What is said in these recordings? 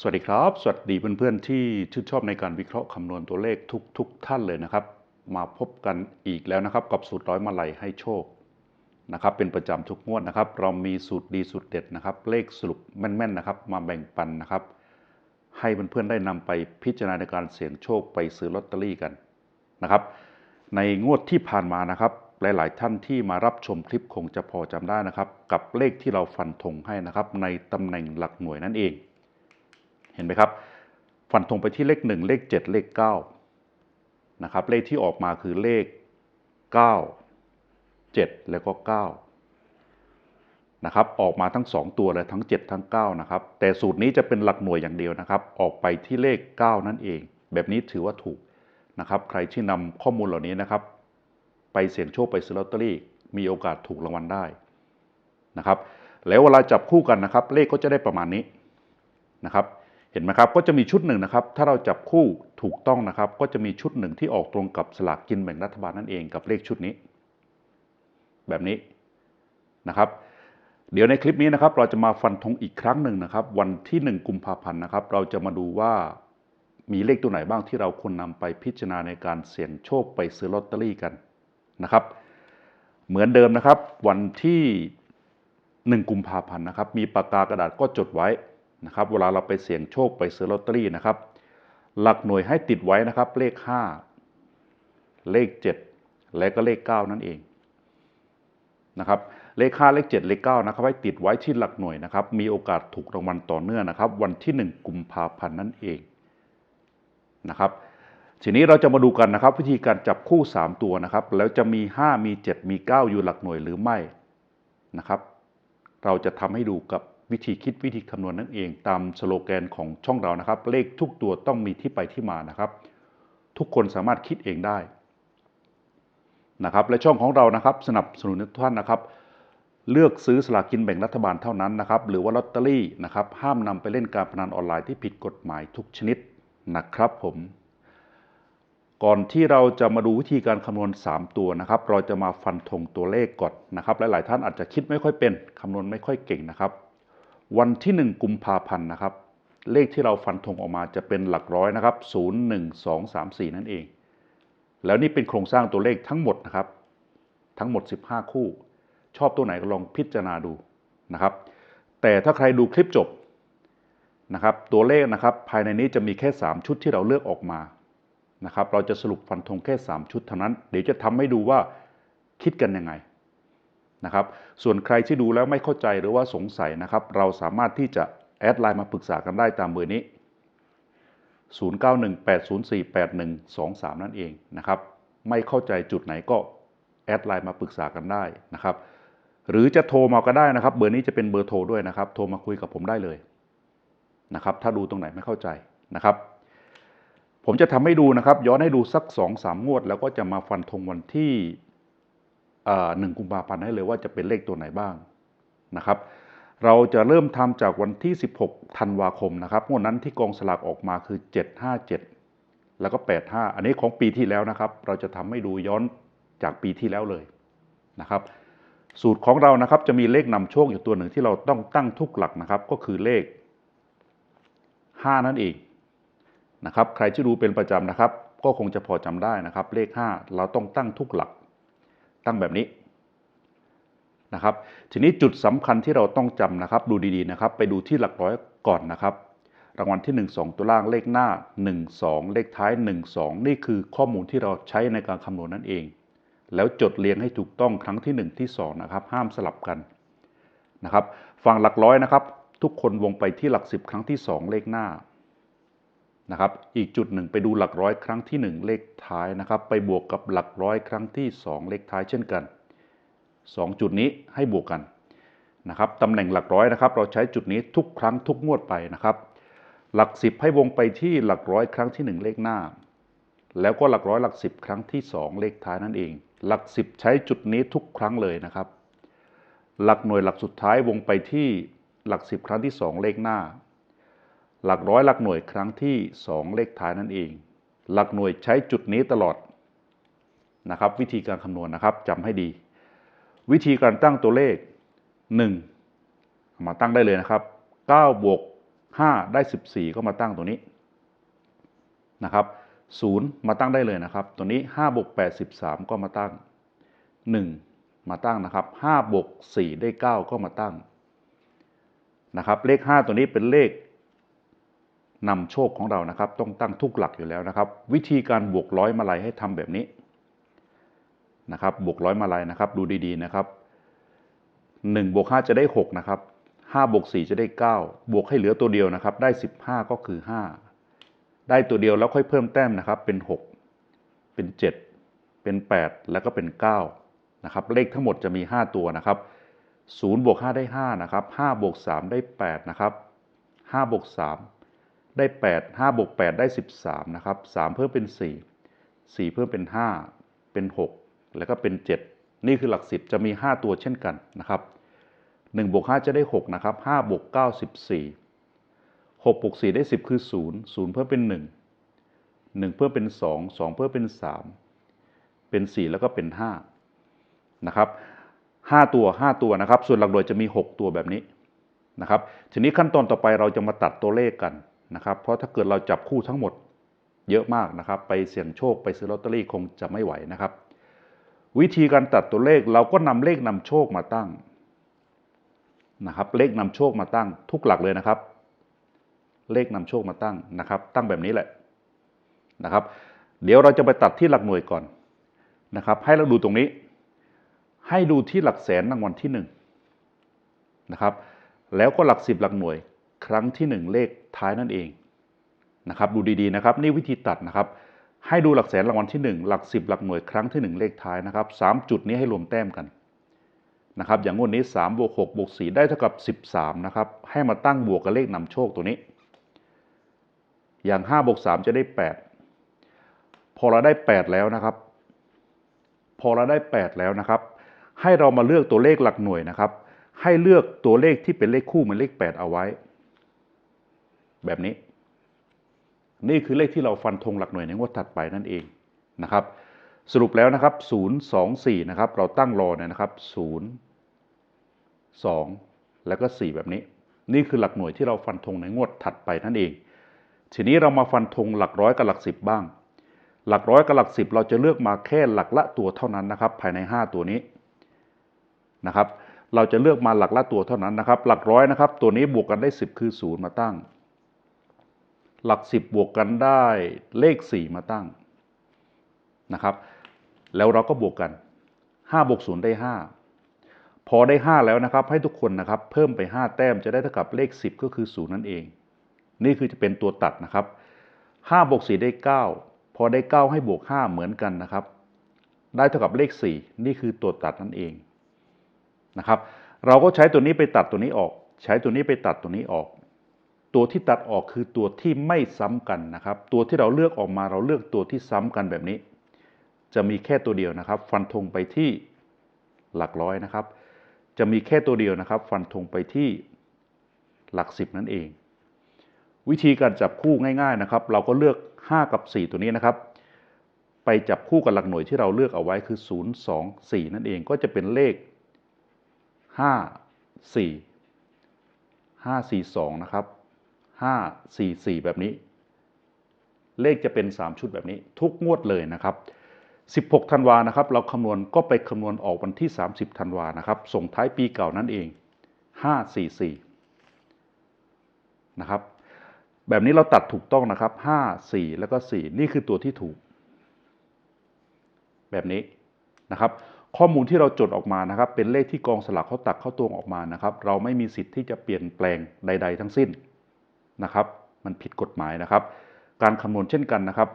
สวัสดีครับ สวัสดีเพื่อนๆที่ชื่นชอบในการวิเคราะห์คำนวณตัวเลขทุกๆทท่านเลยนะครับ มาพบกันอีกแล้วนะครับ กับสูตรร้อยมาลัยให้โชคนะครับ เป็นประจำทุกงวดนะครับ เรามีสูตรดีสูตรเด็ดนะครับ เลขสรุปแม่นๆนะครับ มาแบ่งปันนะครับ ให้เพื่อนๆได้นำไปพิจารณาในการเสี่ยงโชคไปซื้อลอตเตอรี่กันนะครับ ในงวดที่ผ่านมานะครับ หลายๆ ท่านที่มารับชมคลิปคงจะพอจำได้นะครับ กับเลขที่เราฟันธงให้นะครับ ในตำแหน่งหลักหน่วยนั่นเอง เห็นไหมครับ ฟันธงไปที่เลข 1 เลข 7 เลข9นะครับเลขที่ออกมาคือเลข 9 7 แล้วก็ 9 นะครับ ออกมาทั้ง 2 ตัวเลยทั้ง 7 ทั้ง 9 นะครับ แต่สูตรนี้จะเป็นหลักหน่วยอย่างเดียวนะครับ ออกไปที่เลข 9 นั่นเอง แบบนี้ถือว่าถูกนะครับ ใครที่นำข้อมูลเหล่านี้นะครับ ไปเสี่ยงโชคไปซื้อลอตเตอรี่ มีโอกาสถูกรางวัลได้นะครับแล้วเวลาจับคู่กันนะครับ เลขก็จะได้ประมาณนี้นะครับ ห็นไหมครับ ก็จะมีชุดหนึ่งนะครับ ถ้าเราจับคู่ถูกต้องนะครับ ก็จะมีชุดหนึ่งที่ออกตรงกับสลากกินแบ่งรัฐบาลนั่นเองกับเลขชุดนี้ แบบนี้นะครับ เดี๋ยวในคลิปนี้นะครับ เราจะมาฟันธงอีกครั้งหนึ่งนะครับ วันที่ 1 กุมภาพันธ์นะครับ เราจะมาดูว่ามีเลขตัวไหนบ้างที่เราควรนำไปพิจารณาในการเสี่ยงโชคไปซื้อลอตเตอรี่กันนะครับ เหมือนเดิมนะครับ วันที่ 1 กุมภาพันธ์นะครับ มีปากกากระดาษก็จดไว้ นะครับเวลาเราไปเสี่ยงโชคไปซื้อลอตเตอรี่นะครับ หลักหน่วยให้ติดไว้นะครับ เลข 5 เลข 7 และก็เลข 9 นั่นเองนะครับเลข 5 เลข 7 เลข 9 นะครับ ให้ติดไว้ที่หลักหน่วยนะครับ มีโอกาสถูกรางวัลต่อเนื่องนะครับ วันที่ 1 กุมภาพันธ์นั่นเองนะครับทีนี้เราจะมาดูกันนะครับ วิธีการจับคู่ 3 ตัวนะครับ แล้วจะมี 5 มี 7 มี 9 อยู่หลักหน่วยหรือไม่นะครับ เราจะทำให้ดูกับ วิธีคิดวิธีคำนวณนั่นเองตามสโลแกนของช่องเรานะครับ เลขทุกตัวต้องมีที่ไปที่มานะครับ ทุกคนสามารถคิดเองได้นะครับ และช่องของเรานะครับ สนับสนุนทุกท่านนะครับ เลือกซื้อสลากกินแบ่งรัฐบาลเท่านั้นนะครับ หรือว่าลอตเตอรี่นะครับ ห้ามนำไปเล่นการพนันออนไลน์ที่ผิดกฎหมายทุกชนิดนะครับ ผม ก่อนที่เราจะมาดูวิธีการคำนวณ 3 ตัวนะครับ เราจะมาฟันธงตัวเลขก่อนนะครับ หลายๆท่านอาจจะคิดไม่ค่อยเป็นคำนวณไม่ค่อยเก่งนะครับ วันที่ 1 กุมภาพันธ์นะครับ เลขที่เราฟันธงออกมาจะเป็นหลักร้อยนะครับ 0 1 2 3 4 นั่นเอง แล้วนี่เป็นโครงสร้างตัวเลขทั้งหมดนะครับ ทั้งหมด 15 คู่ ชอบตัวไหนก็ลองพิจารณาดูนะครับ แต่ถ้าใครดูคลิปจบนะครับ ตัวเลขนะครับ ภายในนี้จะมีแค่ 3 ชุดที่เราเลือกออกมานะครับ เราจะสรุปฟันธงแค่ 3 ชุดเท่านั้น เดี๋ยวจะทำให้ดูว่าคิดกันยังไง นะครับส่วนใครที่ดูแล้วไม่เข้าใจหรือว่าสงสัยนะครับ เราสามารถที่จะแอดไลน์มาปรึกษากันได้ตามเบอร์นี้ 0918048123 นั่นเองนะครับ ไม่เข้าใจจุดไหนก็แอดไลน์มาปรึกษากันได้นะครับ หรือจะโทรมาก็ได้นะครับ เบอร์นี้จะเป็นเบอร์โทรด้วยนะครับ โทรมาคุยกับผมได้เลยนะครับ ถ้าดูตรงไหนไม่เข้าใจนะครับ ผมจะทำให้ดูนะครับ ย้อนให้ดูสัก2อสามงวด แล้วก็จะมาฟันธงวันที่ หนึ่งกุมภาพันธ์ให้เลยว่าจะเป็นเลขตัวไหนบ้างนะครับเราจะเริ่มทำจากวันที่ 16 ธันวาคมนะครับงวดนั้นที่กองสลากออกมาคือ 757 แล้วก็ 85 อันนี้ของปีที่แล้วนะครับ เราจะทำให้ดูย้อนจากปีที่แล้วเลยนะครับ สูตรของเรานะครับจะมีเลขนำโชคอยู่ตัวหนึ่งที่เราต้องตั้งทุกหลักนะครับ ก็คือเลข 5 นั่นเองนะครับ ใครที่ดูเป็นประจำนะครับ ก็คงจะพอจำได้นะครับ เลข 5 เราต้องตั้งทุกหลัก ตั้งแบบนี้นะครับ ทีนี้จุดสำคัญที่เราต้องจำนะครับ ดูดีๆนะครับ ไปดูที่หลักร้อยก่อนนะครับ รางวัลที่ 1 2 ตัวล่างเลขหน้า 1 2 เลขท้าย 1 2 นี่คือข้อมูลที่เราใช้ในการคำนวณนั่นเอง แล้วจดเรียงให้ถูกต้องครั้งที่ 1 ที่ 2 นะครับ ห้ามสลับกันนะครับ ฝั่งหลักร้อยนะครับ ทุกคนวงไปที่หลัก 10 ครั้งที่ 2 เลขหน้า นะครับ อีกจุดหนึ่งไปดูหลักร้อยครั้งที่ 1 เลขท้ายนะครับ ไปบวกกับหลักร้อยครั้งที่ 2 เลขท้ายเช่นกัน 2 จุดนี้ให้บวกกันนะครับตำแหน่งหลักร้อยนะครับ เราใช้จุดนี้ทุกครั้งทุกงวดไปนะครับ หลัก 10 ให้วงไปที่หลักร้อยครั้งที่ 1 เลขหน้า แล้วก็หลักร้อยหลัก 10 ครั้งที่ 2 เลขท้ายนั่นเอง หลัก 10 ใช้จุดนี้ทุกครั้งเลยนะครับ หลักหน่วยหลักสุดท้ายวงไปที่หลัก 10 ครั้งที่ 2 เลขหน้า หลักร้อยหลักหน่วยครั้งที่ 2 เลขท้ายนั่นเอง หลักหน่วยใช้จุดนี้ตลอดนะครับ วิธีการคำนวณนะครับจำให้ดี วิธีการตั้งตัวเลข 1 มาตั้งได้เลยนะครับ9บวก5ได้ 14 ก็มาตั้งตัวนี้นะครับ0มาตั้งได้เลยนะครับ ตัวนี้5บวก8 13 ก็มาตั้ง 1 มาตั้งนะครับ5บวก4ได้ 9 ก็มาตั้งนะครับ เลข 5 ตัวนี้เป็นเลข นำโชคของเรานะครับ ต้องตั้งทุกหลักอยู่แล้วนะครับ วิธีการบวกร้อยมาลัยให้ทำแบบนี้นะครับบวกร้อยมาลัยนะครับ ดูดีๆนะครับ1บวก5จะได้ 6 นะครับ5บวก4จะได้ 9 บวกให้เหลือตัวเดียวนะครับ ได้ 15 ก็คือ 5 ได้ตัวเดียวแล้วค่อยเพิ่มแต้มนะครับ เป็น 6 เป็น 7 เป็น 8 แล้วก็เป็น 9 นะครับ เลขทั้งหมดจะมี 5 ตัวนะครับ0บวก5ได้ 5 นะครับ5บวก3ได้ 8 นะครับ5บวก3 ได้ 8 5บวก8ได้ 13 นะครับ 3 เพิ่มเป็น 4 4 เพิ่มเป็น 5 เป็น 6 แล้วก็เป็น 7 นี่คือหลักสิบจะมี 5 ตัวเช่นกันนะครับ1บวก5จะได้ 6 นะครับ5บวก9 14 6บวก4ได้ 10 คือ 0 0 เพิ่มเป็น 1 1 เพิ่มเป็น 2 2 เพิ่มเป็น 3 เป็น 4 แล้วก็เป็น 5 นะครับ 5 ตัว 5 ตัวนะครับ ส่วนหลักหน่วยจะมี 6 ตัวแบบนี้นะครับ ทีนี้ขั้นตอนต่อไปเราจะมาตัดตัวเลขกัน นะครับเพราะถ้าเกิดเราจับคู่ทั้งหมดเยอะมากนะครับ ไปเสี่ยงโชคไปซื้อลอตเตอรี่คงจะไม่ไหวนะครับ วิธีการตัดตัวเลขเราก็นำเลขนำโชคมาตั้งนะครับเลขนำโชคมาตั้งทุกหลักเลยนะครับ เลขนำโชคมาตั้งนะครับ ตั้งแบบนี้แหละนะครับ เดี๋ยวเราจะไปตัดที่หลักหน่วยก่อนนะครับ ให้เราดูตรงนี้ ให้ดูที่หลักแสนรางวัลที่1นะครับแล้วก็หลักสิบหลักหน่วย ครั้งที่ 1 เลขท้ายนั่นเองนะครับดูดีๆนะครับ นี่วิธีตัดนะครับ ให้ดูหลักแสนรางวัลที่ 1 หลักสิบหลักหน่วยครั้งที่ 1 เลขท้ายนะครับสามจุดนี้ให้รวมแต้มกันนะครับอย่างงวดนี้3บวก6บวก4ได้เท่ากับ 13นะครับให้มาตั้งบวกกับเลขนำโชคตัวนี้ อย่าง5บวก3จะได้ 8 พอเราได้ 8 แล้วนะครับ พอเราได้ 8 แล้วนะครับ ให้เรามาเลือกตัวเลขหลักหน่วยนะครับ ให้เลือกตัวเลขที่เป็นเลขคู่เหมือนเลข 8 เอาไว้ แบบนี้ นี่คือเลขที่เราฟันธงหลักหน่วยในงวดถัดไปนั่นเองนะครับ สรุปแล้วนะครับ 0 2 4 นะครับ เราตั้งรอเนี่ยนะครับ 0 2 แล้วก็ 4 แบบนี้ นี่คือหลักหน่วยที่เราฟันธงในงวดถัดไปนั่นเอง ทีนี้เรามาฟันธงหลักร้อยกับหลักสิบบ้าง หลักร้อยกับหลักสิบเราจะเลือกมาแค่หลักละตัวเท่านั้นนะครับ ภายใน 5 ตัวนี้นะครับเราจะเลือกมาหลักละตัวเท่านั้นนะครับ หลักร้อยนะครับ ตัวนี้บวกกันได้ 10 คือ 0 มาตั้ง หลัก 10 บวกกันได้เลข 4 มาตั้งนะครับ แล้วเราก็บวกกัน 5 บวก 0 ได้ 5 พอได้ 5 แล้วนะครับ ให้ทุกคนนะครับ เพิ่มไป 5 แต้มจะได้เท่ากับเลข 10 ก็คือ 0 นั่นเอง นี่คือจะเป็นตัวตัดนะครับ 5 บวก 4 ได้ 9 พอได้ 9 ให้บวก 5 เหมือนกันนะครับ ได้เท่ากับเลข 4 นี่คือตัวตัดนั่นเองนะครับ เราก็ใช้ตัวนี้ไปตัดตัวนี้ออก ใช้ตัวนี้ไปตัดตัวนี้ออก ตัวที่ตัดออกคือตัวที่ไม่ซ้ำกันนะครับ ตัวที่เราเลือกออกมาเราเลือกตัวที่ซ้ำกันแบบนี้ จะมีแค่ตัวเดียวนะครับ ฟันธงไปที่หลักร้อยนะครับ จะมีแค่ตัวเดียวนะครับ ฟันธงไปที่หลักสิบนั่นเอง วิธีการจับคู่ง่าย ๆนะครับ เราก็เลือก 5 กับ 4 ตัวนี้นะครับ ไปจับคู่กับหลักหน่วยที่เราเลือกเอาไว้คือ 0 2 4 นั่นเองก็จะเป็นเลข 5 4 5 4 2 นะครับ 5 4 4 แบบนี้ เลขจะเป็น 3 ชุดแบบนี้ ทุกงวดเลยนะครับ 16 ธันวานะครับ เราคำนวณก็ไปคำนวณออกวันที่ 30 ธันวานะครับ ส่งท้ายปีเก่านั่นเอง 544 นะครับ แบบนี้เราตัดถูกต้องนะครับ 5 4 แล้วก็ 4 นี่คือตัวที่ถูก แบบนี้นะครับข้อมูลที่เราจดออกมานะครับ เป็นเลขที่กองสลากเขาตักเข้าตวงออกมานะครับ เราไม่มีสิทธิ์ที่จะเปลี่ยนแปลงใด ๆ ทั้งสิ้น นะครับมันผิดกฎหมายนะครับ การคำนวณเช่นกันนะครับ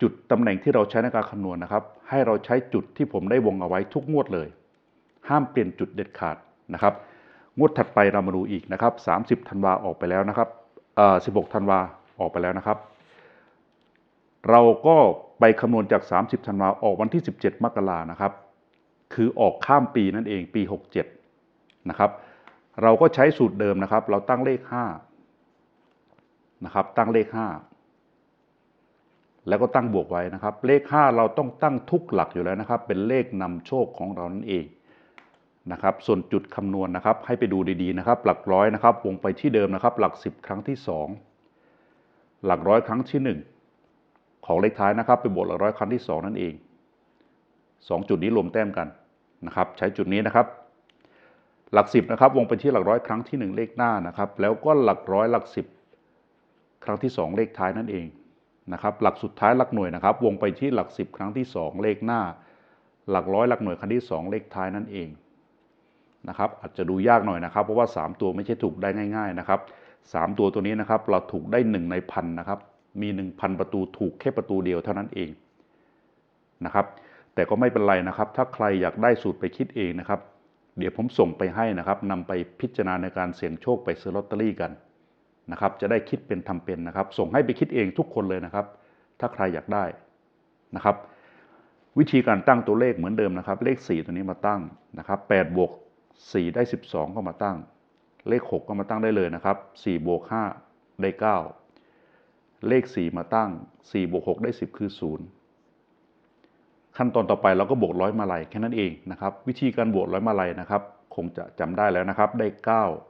จุดตำแหน่งที่เราใช้ในการคำนวณนะครับ ให้เราใช้จุดที่ผมได้วงเอาไว้ทุกงวดเลย ห้ามเปลี่ยนจุดเด็ดขาดนะครับงวดถัดไปเรามาดูอีกนะครับ 30ธันวาออกไปแล้วนะครับเอ่อ16ธันวาออกไปแล้วนะครับ เราก็ไปคำนวณจาก 30ธันวาออกวันที่ 17 มกรานะครับ คือออกข้ามปีนั่นเองปี 67นะครับ เราก็ใช้สูตรเดิมนะครับ เราตั้งเลข 5 นะครับ ตั้งเลข 5 แล้วก็ตั้งบวกไว้นะครับ เลข 5 เราต้องตั้งทุกหลักอยู่แล้วนะครับ เป็นเลขนำโชคของเรานั่นเองนะครับ ส่วนจุดคำนวณนะครับ ให้ไปดูดีๆนะครับ หลักร้อยนะครับ วงไปที่เดิมนะครับ หลัก 10 ครั้งที่ 2 หลักร้อยครั้งที่ 1 ของเลขท้ายนะครับ ไปบวกหลักร้อยครั้งที่ 2 นั่นเอง 2 จุดนี้รวมแต้มกันนะครับ ใช้จุดนี้นะครับหลัก 10นะครับวงไปที่หลักร้อยครั้งที่ 1 เลขหน้านะครับ แล้วก็หลักร้อยหลัก 10 ครั้งที่ 2 เลขท้ายนั่นเองนะครับหลักสุดท้ายหลักหน่วยนะครับ วงไปที่หลัก 10 ครั้งที่ 2 เลขหน้า หลักร้อยหลักหน่วยครั้งที่ 2 เลขท้ายนั่นเองนะครับอาจจะดูยากหน่อยนะครับ เพราะว่า 3 ตัวไม่ใช่ถูกได้ง่าย ๆนะครับ 3 ตัวตัวนี้นะครับเราถูกได้ 1 ในพันนะครับมี 1,000 ประตูถูกแค่ประตูเดียวเท่านั้นเองนะครับแต่ก็ไม่เป็นไรนะครับ ถ้าใครอยากได้สูตรไปคิดเองนะครับ เดี๋ยวผมส่งไปให้นะครับนำไปพิจารณาในการเสี่ยงโชคไปซื้อลอตเตอรี่กัน นะครับ จะได้คิดเป็นทำเป็นนะครับ ส่งให้ไปคิดเองทุกคนเลยนะครับ ถ้าใครอยากได้นะครับ วิธีการตั้งตัวเลขเหมือนเดิมนะครับ เลข 4 ตัวนี้มาตั้งนะครับ8บวก4ได้ 12 ก็มาตั้ง เลข 6 ก็มาตั้งได้เลยนะครับ4บวก5ได้ 9 เลข 4 มาตั้ง4บวก6ได้ 10 คือ 0 ขั้นตอนต่อไปเราก็บวกร้อยมาลัยแค่นั้นเองนะครับ วิธีการบวกร้อยมาลัยนะครับ คงจะจำได้แล้วนะครับ ได้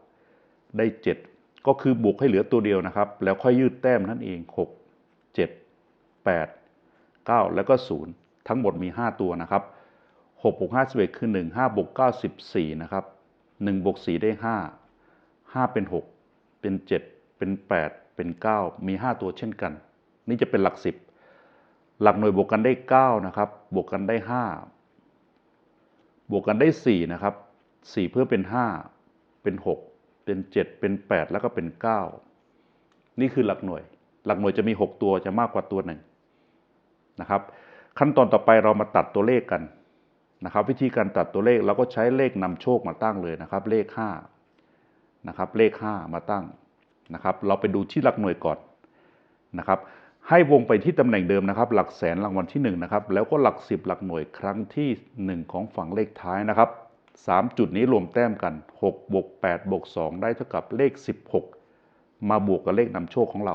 9 ได้ 7 ก็คือบวกให้เหลือตัวเดียวนะครับ แล้วค่อยยืดแต้มนั่นเอง 6 7 8 9 แล้วก็ 0 ทั้งหมดมี 5 ตัวนะครับ6บวก5 11 คือ 1 5บวก9 14 นะครับ1บวก4ได้ 5 5 เป็น 6 เป็น 7 เป็น 8 เป็น 9 มี 5 ตัวเช่นกัน นี่จะเป็นหลัก 10 หลักหน่วยบวกกันได้ 9 นะครับ บวกกันได้ 5 บวกกันได้ 4 นะครับ 4 เพื่อเป็น 5 เป็น 6 เป็น 7 เป็น 8 แล้วก็เป็น 9 นี่คือหลักหน่วย หลักหน่วยจะมี 6 ตัวจะมากกว่าตัวหนึ่งนะครับ ขั้นตอนต่อไปเรามาตัดตัวเลขกันนะครับ วิธีการตัดตัวเลขเราก็ใช้เลขนำโชคมาตั้งเลยนะครับ เลข5นะครับ เลข 5 มาตั้งนะครับ เราไปดูที่หลักหน่วยก่อนนะครับ ให้วงไปที่ตำแหน่งเดิมนะครับ หลักแสนรางวัลที่1นะครับ แล้วก็หลัก 10 หลักหน่วยครั้งที่ 1 ของฝั่งเลขท้ายนะครับ 3 จุดนี้รวมแต้มกัน6บวก8บวก2ได้เท่ากับเลข 16 มาบวกกับเลขนำโชคของเรา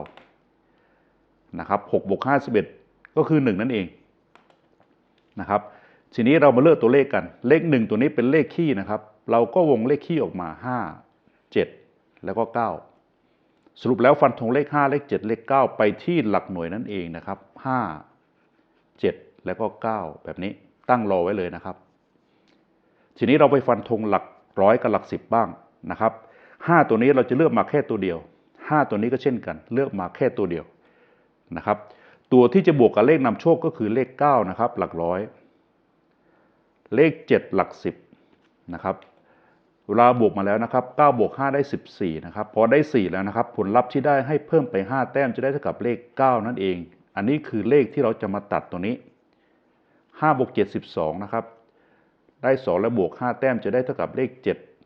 นะครับ6บวก5 11ก็คือ 1 นั่นเองนะครับทีนี้เรามาเลือกตัวเลขกัน เลข 1 ตัวนี้เป็นเลขคี่นะครับ เราก็วงเลขคี่ออกมา 5 7 แล้วก็ 9 สรุปแล้วฟันธงเลข 5 เลข 7 เลข 9 ไปที่หลักหน่วยนั่นเองนะครับ 5 7 แล้วก็ 9 แบบนี้ตั้งรอไว้เลยนะครับ ทีนี้เราไปฟันธงหลักร้อยกับหลัก10บ้างนะครับ5ตัวนี้เราจะเลือกมาแค่ตัวเดียว 5 ตัวนี้ก็เช่นกัน เลือกมาแค่ตัวเดียวนะครับตัวที่จะบวกกับเลขนำโชคก็คือเลข 9 นะครับ หลักร้อย เลข 7 หลัก 10 นะครับเวลาบวกมาแล้วนะครับ9บวก5ได้ 14 นะครับ พอได้ 4 แล้วนะครับ ผลลัพธ์ที่ได้ให้เพิ่มไป 5 แต้มจะได้เท่ากับเลข 9 นั่นเอง อันนี้คือเลขที่เราจะมาตัดตัวนี้5บวก7 12 นะครับ ได้ 2 แล้วบวก 5 แต้มจะได้เท่ากับเลข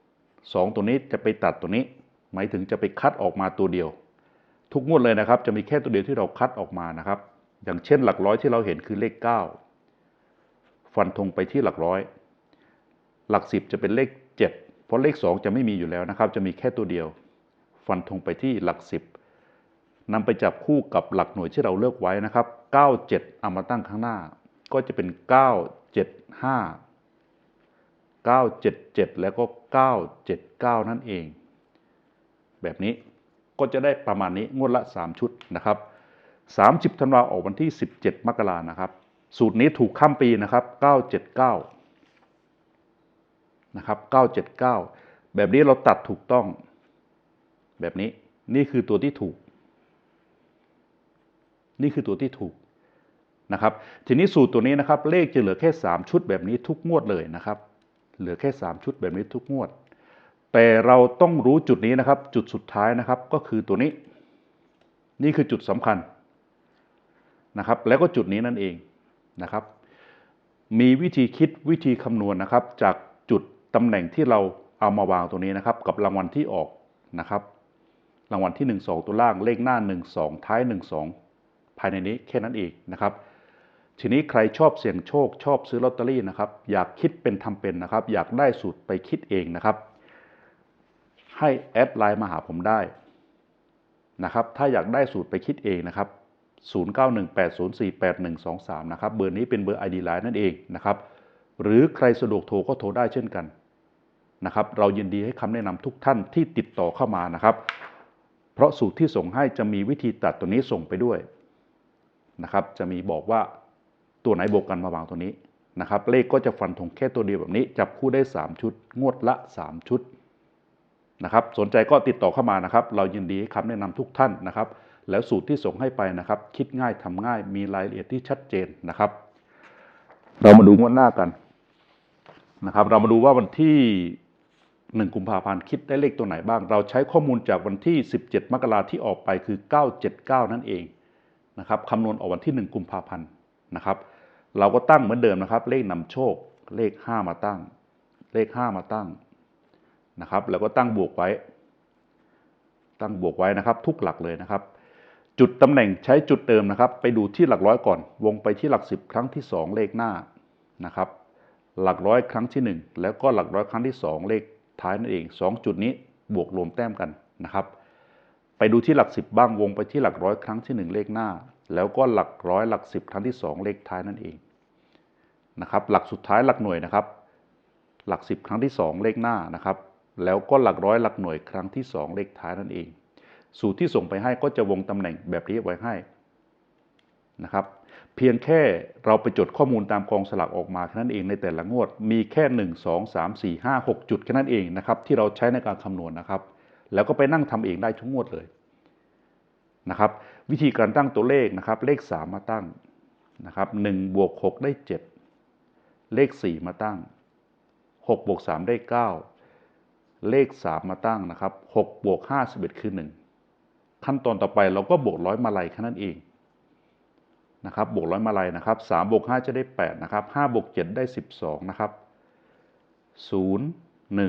7 2 ตัวนี้จะไปตัดตัวนี้ หมายถึงจะไปคัดออกมาตัวเดียว ทุกงวดเลยนะครับ จะมีแค่ตัวเดียวที่เราคัดออกมานะครับ อย่างเช่นหลักร้อยที่เราเห็นคือเลข 9 ฟันธงไปที่หลักร้อย หลัก 10 จะเป็นเลข 7 เพราะเลข 2 จะไม่มีอยู่แล้วนะครับ จะมีแค่ตัวเดียว ฟันธงไปที่หลัก 10นำไปจับคู่กับหลักหน่วยที่เราเลือกไว้นะครับ 97 เอามาตั้งข้างหน้า ก็จะเป็น 975 977 แล้วก็ 979 นั่นเอง แบบนี้ก็จะได้ประมาณนี้งวดละ 3 ชุดนะครับ 30ธันวาออกวันที่ 17 มกรานะครับ สูตรนี้ถูกข้ามปีนะครับ 979 นะครับ 979 แบบนี้เราตัดถูกต้อง แบบนี้นี่คือตัวที่ถูก นี่คือตัวที่ถูกนะครับ ทีนี้สูตรตัวนี้นะครับ เลขจะเหลือแค่ 3 ชุดแบบนี้ทุกงวดเลยนะครับ เหลือแค่ 3 ชุดแบบนี้ทุกงวด แต่เราต้องรู้จุดนี้นะครับ จุดสุดท้ายนะครับก็คือตัวนี้ นี่คือจุดสำคัญนะครับ แล้วก็จุดนี้นั่นเองนะครับ มีวิธีคิดวิธีคำนวณนะครับ จากจุดตำแหน่งที่เราเอามาวางตัวนี้นะครับ กับรางวัลที่ออกนะครับ รางวัลที่ 1 2 ตัวล่างเลขหน้า 1 2 ท้าย 1 2 ภายในนี้แค่นั้นเองนะครับ ทีนี้ใครชอบเสี่ยงโชคชอบซื้อลอตเตอรี่นะครับ อยากคิดเป็นทำเป็นนะครับ อยากได้สูตรไปคิดเองนะครับ ให้แอดไลน์มาหาผมได้นะครับ ถ้าอยากได้สูตรไปคิดเองนะครับ 0918048123 นะครับ เบอร์นี้เป็นเบอร์ ID Line นั่นเองนะครับ หรือใครสะดวกโทรก็โทรได้เช่นกันนะครับ เรายินดีให้คำแนะนำทุกท่านที่ติดต่อเข้ามานะครับ เพราะสูตรที่ส่งให้จะมีวิธีตัดตัวนี้ส่งไปด้วยนะครับ จะมีบอกว่า ตัวไหนบวกกันมาวางตัวนี้นะครับเลขก็จะฟันธงแค่ตัวเดียวแบบนี้ จับคู่ได้ 3 ชุด งวดละ 3 ชุดนะครับสนใจก็ติดต่อเข้ามานะครับ เรายินดีคำแนะนำทุกท่านนะครับ แล้วสูตรที่ส่งให้ไปนะครับ คิดง่ายทำง่ายมีรายละเอียดที่ชัดเจนนะครับ เรามาดูงวดหน้ากันนะครับ เรามาดูว่าวันที่1กุมภาพันธ์คิดได้เลขตัวไหนบ้าง เราใช้ข้อมูลจากวันที่ 17 มกราที่ออกไปคือ 979 นั่นเองนะครับคำนวณออกวันที่ 1 กุมภาพันธ์นะครับ เราก็ตั้งเหมือนเดิมนะครับ เลขนำโชค เลข 5 มาตั้ง เลข 5 มาตั้งนะครับแล้วก็ตั้งบวกไว้ ตั้งบวกไว้นะครับ ทุกหลักเลยนะครับ จุดตำแหน่งใช้จุดเดิมนะครับ ไปดูที่หลักร้อยก่อน วงไปที่หลักสิบครั้งที่ 2 เลขหน้านะครับ หลักร้อยครั้งที่ 1 แล้วก็หลักร้อยครั้งที่ 2 เลขท้ายนั่นเอง 2 จุดนี้บวกรวมแต้มกันนะครับ ไปดูที่หลักสิบบ้างวงไปที่หลักร้อยครั้งที่ 1 เลขหน้า แล้วก็หลักร้อยหลักสิบครั้งที่ 2 เลขท้ายนั่นเองนะครับหลักสุดท้ายหลักหน่วยนะครับ หลักสิบครั้งที่ 2 เลขหน้านะครับ แล้วก็หลักร้อยหลักหน่วยครั้งที่ 2 เลขท้ายนั่นเอง สูตรที่ส่งไปให้ก็จะวงตำแหน่งแบบนี้ไว้ให้นะครับ เพียงแค่เราไปจดข้อมูลตามกองสลากออกมาแค่นั้นเองในแต่ละงวด มีแค่ 1 2 3 4 5 6 จุดแค่นั้นเองนะครับที่เราใช้ในการคำนวณนะครับ แล้วก็ไปนั่งทำเองได้ทุกงวดเลย นะครับ วิธีการตั้งตัวเลขนะครับ เลข 3 มาตั้งนะครับ1บวก6ได้ 7 เลข 4 มาตั้ง6บวก3ได้ 9 เลข 3 มาตั้งนะครับ6บวก5 11คือ 1 ขั้นตอนต่อไปเราก็บวกร้อยมาลัยแค่นั้นเองนะครับบวกร้อยมาลัยนะครับ3บวก5จะได้8นะครับ5บวก7ได้ 12นะครับ0 1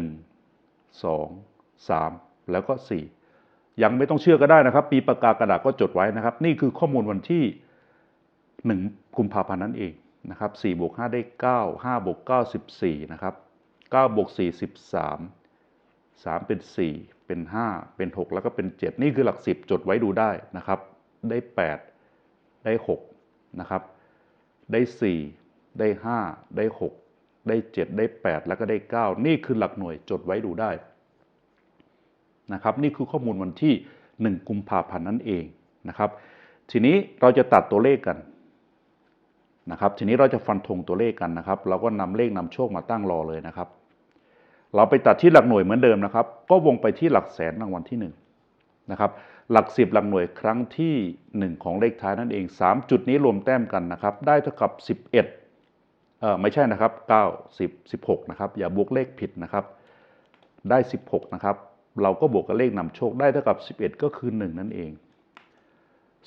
2 3 แล้วก็ 4 ยังไม่ต้องเชื่อก็ได้นะครับ ปีปากกากระดาษก็จดไว้นะครับ นี่คือข้อมูลวันที่1กุมภาพันธ์นั่นเองนะครับ4บวก5ได้ 9 5บวก9 14นะครับ9บวก4 13 3 เป็น 4 เป็น 5 เป็น 6 แล้วก็เป็น 7 นี่คือหลัก 10 จดไว้ดูได้นะครับ ได้ 8 ได้6นะครับได้ 4 ได้ 5 ได้ 6 ได้ 7 ได้ 8 แล้วก็ได้ 9 นี่คือหลักหน่วยจดไว้ดูได้ นะครับนี่คือข้อมูลวันที่ 1 กุมภาพันธ์นั่นเองนะครับ ทีนี้เราจะตัดตัวเลขกันนะครับ ทีนี้เราจะฟันธงตัวเลขกันนะครับ เราก็นำเลขนำโชคมาตั้งรอเลยนะครับ เราไปตัดที่หลักหน่วยเหมือนเดิมนะครับ ก็วงไปที่หลักแสนรางวัลที่1นะครับ หลักสิบหลักหน่วยครั้งที่ 1 ของเลขท้ายนั่นเอง 3 จุดนี้รวมแต้มกันนะครับ ได้เท่ากับ 11เออไม่ใช่นะครับ 9 10 16 นะครับ อย่าบวกเลขผิดนะครับ ได้ 16 นะครับ เราก็บวกกับเลขนำโชคได้เท่ากับ 11 ก็คือ 1 นั่นเอง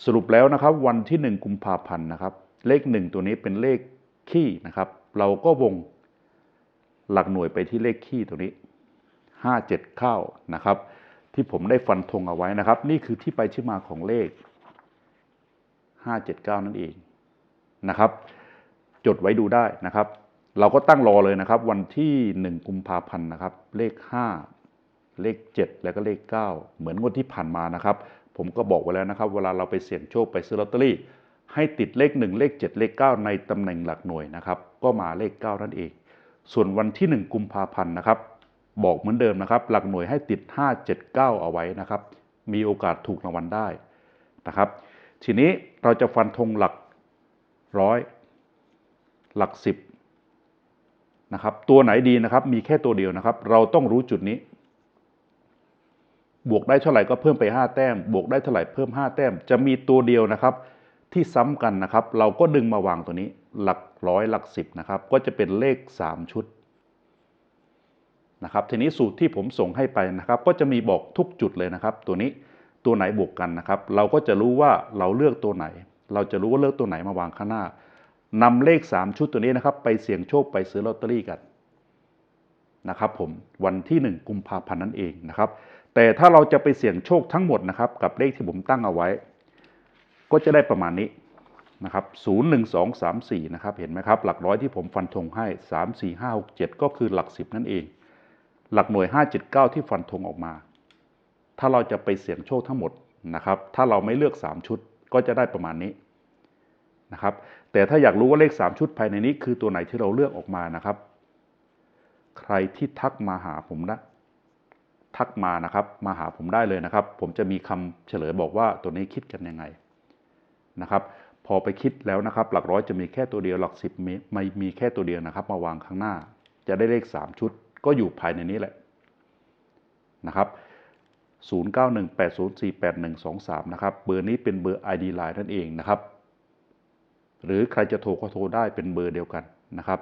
สรุปแล้วนะครับวันที่ 1 กุมภาพันธ์นะครับ เลข 1 ตัวนี้เป็นเลขขี้นะครับ เราก็วงหลักหน่วยไปที่เลขขี้ตัวนี้ 5 7 เข้านะครับ ที่ผมได้ฟันธงเอาไว้นะครับ นี่คือที่ไปที่มาของเลข 579 นั่นเองนะครับ จดไว้ดูได้นะครับ เราก็ตั้งรอเลยนะครับ วันที่ 1 กุมภาพันธ์นะครับ เลข 5 เลข 7 แล้วก็เลข 9 เหมือนงวดที่ผ่านมานะครับ ผมก็บอกไว้แล้วนะครับ เวลาเราไปเสี่ยงโชคไปซื้อลอตเตอรี่ให้ติดเลข 1 เลข 7 เลข 9 ในตำแหน่งหลักหน่วยนะครับ ก็มาเลข 9 นั่นเอง ส่วนวันที่ 1 กุมภาพันธ์นะครับ บอกเหมือนเดิมนะครับ หลักหน่วยให้ติด 5 7 9 เอาไว้นะครับ มีโอกาสถูกรางวัลได้นะครับ ทีนี้เราจะฟันธงหลักร้อยหลักสิบนะครับ ตัวไหนดีนะครับ มีแค่ตัวเดียวนะครับ เราต้องรู้จุดนี้ บวกได้เท่าไหร่ก็เพิ่มไป 5 แต้ม บวกได้เท่าไหร่เพิ่ม 5 แต้ม จะมีตัวเดียวนะครับ ที่ซ้ำกันนะครับ เราก็ดึงมาวางตัวนี้หลักร้อยหลักสิบนะครับ ก็จะเป็นเลข 3 ชุดนะครับ ทีนี้สูตรที่ผมส่งให้ไปนะครับ ก็จะมีบอกทุกจุดเลยนะครับ ตัวนี้ตัวไหนบวกกันนะครับ เราก็จะรู้ว่าเราเลือกตัวไหน เราจะรู้ว่าเลือกตัวไหนมาวางข้างหน้านำเลข 3 ชุดตัวนี้นะครับ ไปเสี่ยงโชคไปซื้อลอตเตอรี่กันนะครับผมวันที่ 1 กุมภาพันธ์นั่นเองนะครับ แต่ถ้าเราจะไปเสี่ยงโชคทั้งหมดนะครับ กับเลขที่ผมตั้งเอาไว้ ก็จะได้ประมาณนี้นะครับ0 1 2 3 4นะครับ เห็นไหมครับ หลักร้อยที่ผมฟันธงให้3 4 5 6 7ก็คือหลัก10นั่นเอง หลักหน่วย5 7 9ที่ฟันธงออกมา ถ้าเราจะไปเสี่ยงโชคทั้งหมดนะครับ ถ้าเราไม่เลือก3ชุดก็จะได้ประมาณนี้นะครับ แต่ถ้าอยากรู้ว่าเลข3ชุดภายในนี้ คือตัวไหนที่เราเลือกออกมานะครับ ใครที่ทักมาหาผมนะ ทักมานะครับ มาหาผมได้เลยนะครับ ผมจะมีคำเฉลยบอกว่าตัวนี้คิดกันยังไงนะครับ พอไปคิดแล้วนะครับ หลักร้อยจะมีแค่ตัวเดียวหลักสิบไม่มีแค่ตัวเดียวนะครับ มาวางข้างหน้า จะได้เลข 3 ชุด ก็อยู่ภายในนี้แหละนะครับ0918048123 นะครับ เบอร์นี้เป็นเบอร์ ID Line นั่นเองนะครับ หรือใครจะโทรก็โทรได้เป็นเบอร์เดียวกันนะครับ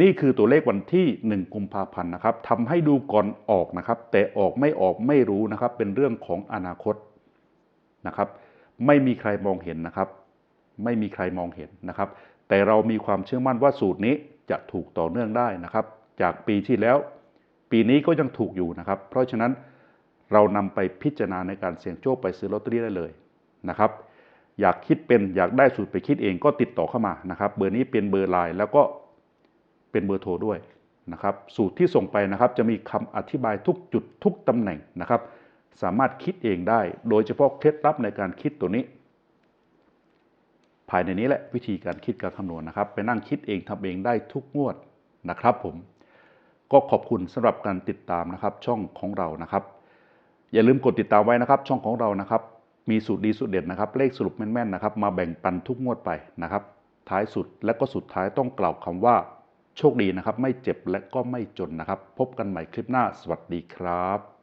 นี่คือตัวเลขวันที่ 1 กุมภาพันธ์นะครับทำให้ดูก่อนออกนะครับ แต่ออกไม่ออกไม่รู้นะครับ เป็นเรื่องของอนาคตนะครับ ไม่มีใครมองเห็นนะครับ ไม่มีใครมองเห็นนะครับ แต่เรามีความเชื่อมั่นว่าสูตรนี้จะถูกต่อเนื่องได้นะครับ จากปีที่แล้ว ปีนี้ก็ยังถูกอยู่นะครับ เพราะฉะนั้นเรานำไปพิจารณาในการเสี่ยงโชคไปซื้อลอตเตอรี่ได้เลยนะครับ อยากคิดเป็นอยากได้สูตรไปคิดเองก็ติดต่อเข้ามานะครับ เบอร์นี้เป็นเบอร์ไลน์แล้วก็ เป็นเบอร์โทรด้วยนะครับสูตรที่ส่งไปนะครับจะมีคำอธิบายทุกจุดทุกตำแหน่งนะครับ สามารถคิดเองได้ โดยเฉพาะเคล็ดลับในการคิดตัวนี้ ภายในนี้แหละวิธีการคิดการคำนวณนะครับ ไปนั่งคิดเองทำเองได้ทุกงวดนะครับผมก็ขอบคุณสำหรับการติดตามนะครับช่องของเรานะครับ อย่าลืมกดติดตามไว้นะครับ ช่องของเรานะครับ มีสูตรดีสูตรเด็ดนะครับ เลขสรุปแม่นๆนะครับ มาแบ่งปันทุกงวดไปนะครับ ท้ายสุดและก็สุดท้ายต้องกล่าวคำว่า โชคดีนะครับ ไม่เจ็บและก็ไม่จนนะครับ พบกันใหม่คลิปหน้าสวัสดีครับ